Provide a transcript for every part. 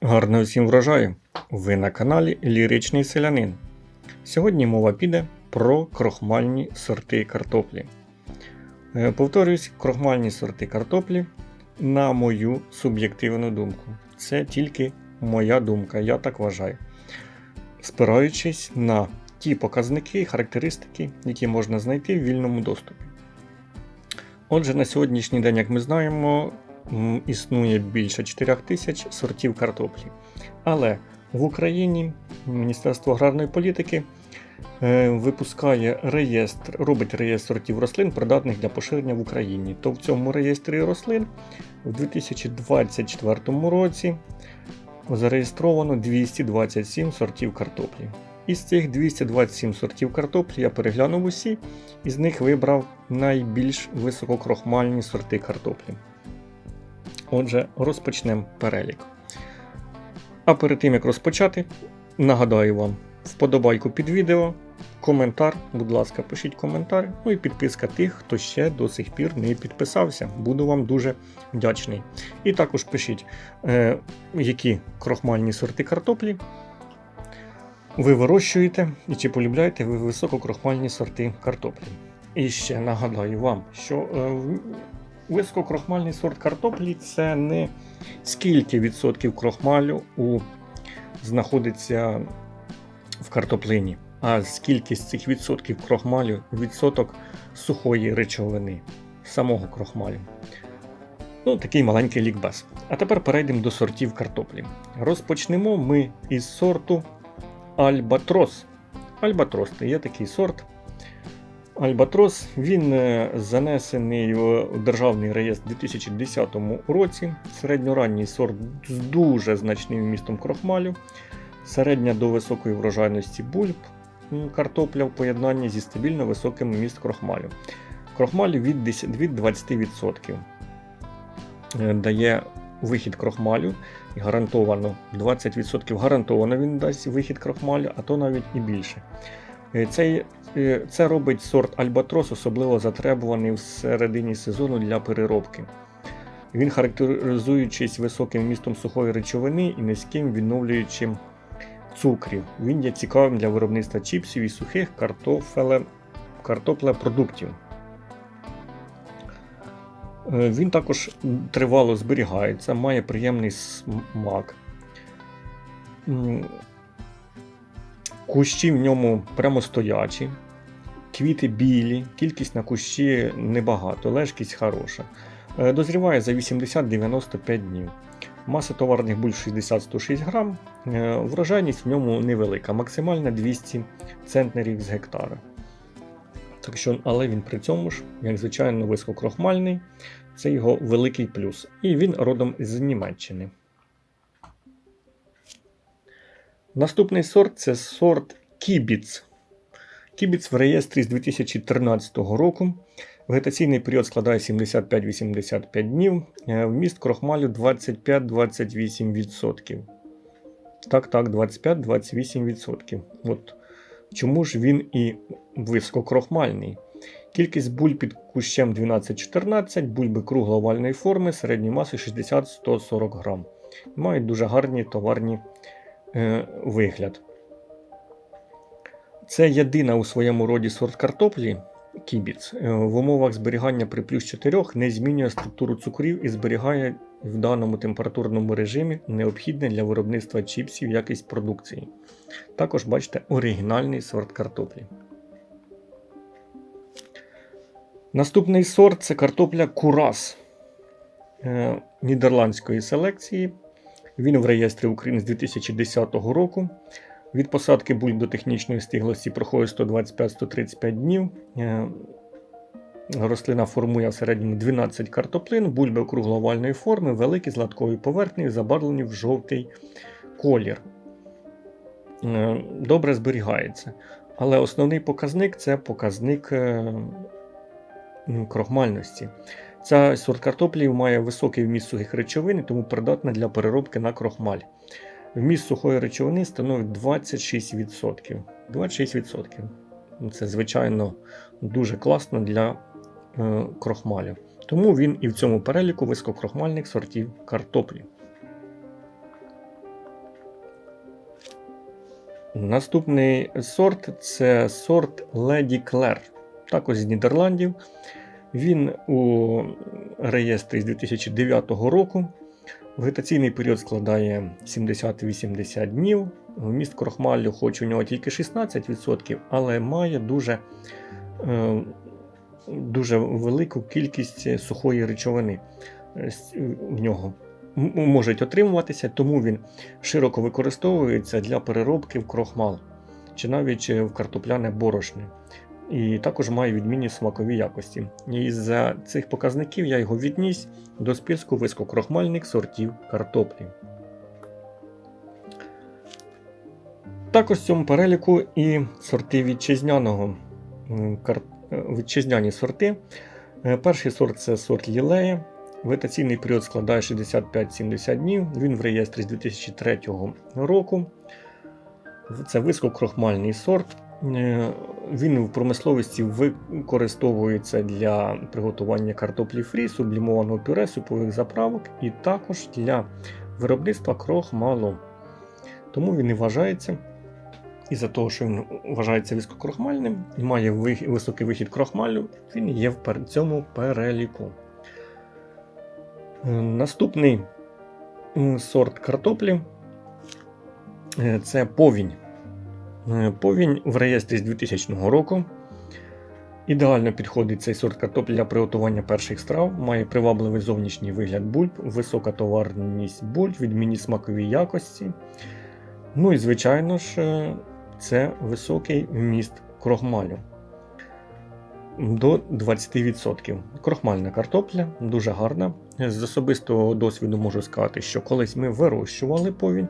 Гарного всім врожаю! Ви на каналі Ліричний Селянин. Сьогодні мова піде про крохмальні сорти картоплі. Е, Повторюсь, крохмальні сорти картоплі, на мою суб'єктивну думку. Це тільки моя думка, я так вважаю. Спираючись на ті показники і характеристики, які можна знайти в вільному доступі. Отже, на сьогоднішній день, як ми знаємо, існує більше 4 тисяч сортів картоплі. Але в Україні Міністерство аграрної політики е, випускає реєстр, робить реєстр сортів рослин, придатних для поширення в Україні. То в цьому реєстрі рослин у 2024 році зареєстровано 227 сортів картоплі. Із цих 227 сортів картоплі я переглянув усі, і з них вибрав найбільш висококрохмальні сорти картоплі. Отже, розпочнемо перелік. А перед тим як розпочати, нагадаю вам вподобайку під відео, коментар, будь ласка, пишіть коментар, ну і підписка тих, хто ще до сих пір не підписався. Буду вам дуже вдячний. І також пишіть, е, які крохмальні сорти картоплі ви вирощуєте і чи полюбляєте ви висококрохмальні сорти картоплі. І ще нагадаю вам, що е, висококрохмальний сорт картоплі це не скільки відсотків крохмалю у, знаходиться в картоплині, а скільки з цих відсотків крохмалю відсоток сухої речовини, самого крохмалю. Ну, такий маленький лікбез. А тепер перейдемо до сортів картоплі. Розпочнемо ми із сорту Альбатрос. Альбатрос це є такий сорт. Альбатрос він е, занесений в державний реєстр у 2010 році. Середньоранній сорт з дуже значним вмістом крохмалю, середня до високої врожайності бульб картопля в поєднанні зі стабільно високим вміст крохмалю. Крохмаль від 20% Е, дає вихід крохмалю гарантовано 20% гарантовано він дасть вихід крохмалю, а то навіть і більше. Е, Цей, е, це робить сорт Альбатрос, особливо затребуваний в середині сезону для переробки. Він характеризуючись високим вмістом сухої речовини і низьким відновлюючим цукрів. Він є цікавим для виробництва чіпсів і сухих картофеле, картоплепродуктів. Е, Він також тривало зберігається, має приємний смак. Кущі в ньому прямостоячі, квіти білі, кількість на кущі небагато, лежкість хороша. Е, Дозріває за 80-95 днів. Маса товарних буль 60-106 грам. Е, Врожайність в ньому невелика, максимальна 200 центнерів з гектара. Так що, але він при цьому ж, як звичайно, висококрохмальний. Це його великий плюс. І він родом з Німеччини. Наступний сорт це сорт Кібіц. Кібіц в реєстрі з 2013 року. Вегетаційний період складає 75-85 днів. Е, Вміст крохмалю 25-28%. Так, так, 25-28%. От чому ж він і висококрохмальний? Кількість буль під кущем 12-14, бульби кругло-овальної форми, середньої маси 60-140 грам. Мають дуже гарні товарні вигляд. Це єдина у своєму роді сорт картоплі кібіц. Е, в умовах зберігання при плюс 4 не змінює структуру цукрів і зберігає в даному температурному режимі необхідне для виробництва чіпсів якість продукції. Також бачите оригінальний сорт картоплі. Наступний сорт це картопля Курас е, нідерландської селекції. Він в реєстрі України з 2010 року. Від посадки бульб до технічної стиглості проходить 125-135 днів. Е, Рослина формує в середньому 12 картоплин, бульби кругловальної форми, великі з латковою поверхнею, забарвлені в жовтий колір. Е, Добре зберігається. Але основний показник це показник е, крохмальності. Ця сорт картоплі має високий вміст сухих речовин, тому придатна для переробки на крохмаль. Вміст сухої речовини становить 26%. 26%. Ну, Це, звичайно, дуже класно для е, крохмалю. Тому він і в цьому переліку висококрохмальних сортів картоплі. Наступний сорт це сорт Lady Claire, також з Нідерландів. Він у реєстрі з 2009 року. Вегетаційний період складає 70-80 днів. Вміст крохмалю, хоч у нього тільки 16%, але має дуже, е, дуже велику кількість сухої речовини е, в нього. Можуть отримуватися, тому він широко використовується для переробки в крохмал чи навіть е, в картопляне борошне. І також має відмінні смакові якості. І за цих показників я його відніс до списку висококрохмальних сортів картоплі. Також в цьому переліку і сорти вітчизняного е, вітчизняні сорти. Е, Перший сорт це сорт лілея. Вегетаційний період складає 65-70 днів. Він в реєстрі з 2003 року. Це висококрохмальний сорт. Він в промисловості використовується для приготування картоплі фрі, сублімованого пюре, супових заправок і також для виробництва крохмалу. Тому він і вважається, із-за того, що він вважається висококрохмальним і має високий вихід крохмалю, він є в цьому переліку. Е, Наступний сорт картоплі е, це повінь. Е, Повінь в реєстрі з 2000 року. Ідеально підходить цей сорт картоплі для приготування перших страв, має привабливий зовнішній вигляд бульб, висока товарність бульб, відмінні смакові якості. Ну і, звичайно ж, е, це високий вміст крохмалю до 20%. Крохмальна картопля дуже гарна. З особистого досвіду можу сказати, що колись ми вирощували повінь,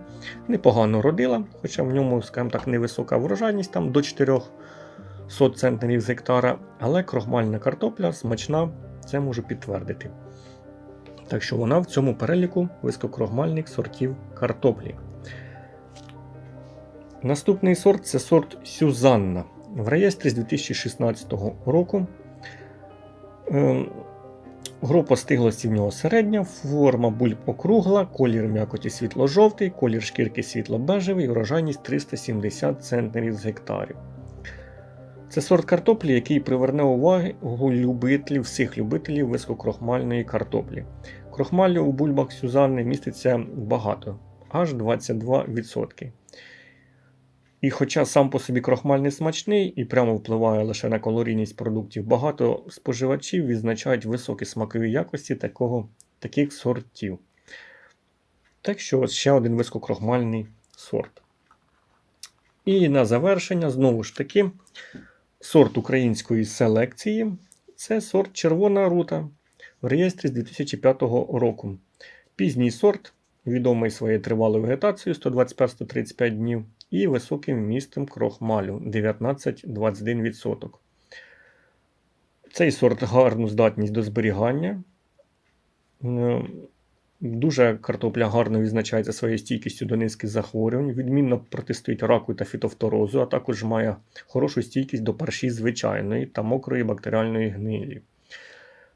непогано родила, хоча в ньому, скажімо так, невисока врожайність там до 400 центнерів з гектара, але крохмальна картопля смачна, це можу підтвердити. Так що вона в цьому переліку висококрохмальних сортів картоплі. Наступний сорт це сорт Сюзанна. В реєстрі з 2016 року. Ем, Група стиглості в нього середня, форма бульб округла, колір м'якоті світло-жовтий, колір шкірки світло-бежевий, урожайність 370 центнерів з гектарів. Це сорт картоплі, який приверне увагу любителів, всіх любителів висококрохмальної картоплі. Крохмалю у бульбах Сюзанни міститься багато, аж 22%. І хоча сам по собі крохмаль не смачний і прямо впливає лише на калорійність продуктів, багато споживачів відзначають високі смакові якості такого, таких сортів. Так що ось ще один висококрохмальний сорт. І на завершення, знову ж таки, сорт української селекції це сорт Червона рута в реєстрі з 2005 року. Пізній сорт, відомий своєю тривалою вегетацією 125-135 днів і високим вмістом крохмалю 19-21%. Цей сорт гарну здатність до зберігання. Дуже картопля гарно відзначається своєю стійкістю до низки захворювань, відмінно протистоїть раку та фітофторозу, а також має хорошу стійкість до парші звичайної та мокрої бактеріальної гнилі.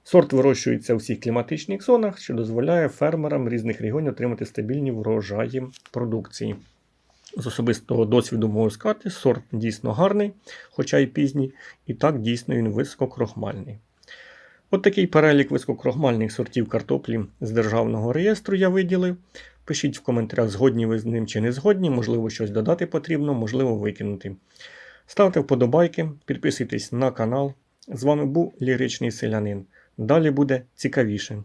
Сорт вирощується у всіх кліматичних зонах, що дозволяє фермерам різних регіонів отримати стабільні врожаї продукції. З особистого досвіду можу сказати, сорт дійсно гарний, хоча й пізній, і так дійсно він висококрохмальний. От такий перелік висококрохмальних сортів картоплі з державного реєстру я виділив. Пишіть в коментарях, згодні ви з ним чи не згодні, можливо, щось додати потрібно, можливо, викинути. Ставте вподобайки, підписуйтесь на канал. З вами був Ліричний Селянин. Далі буде цікавіше.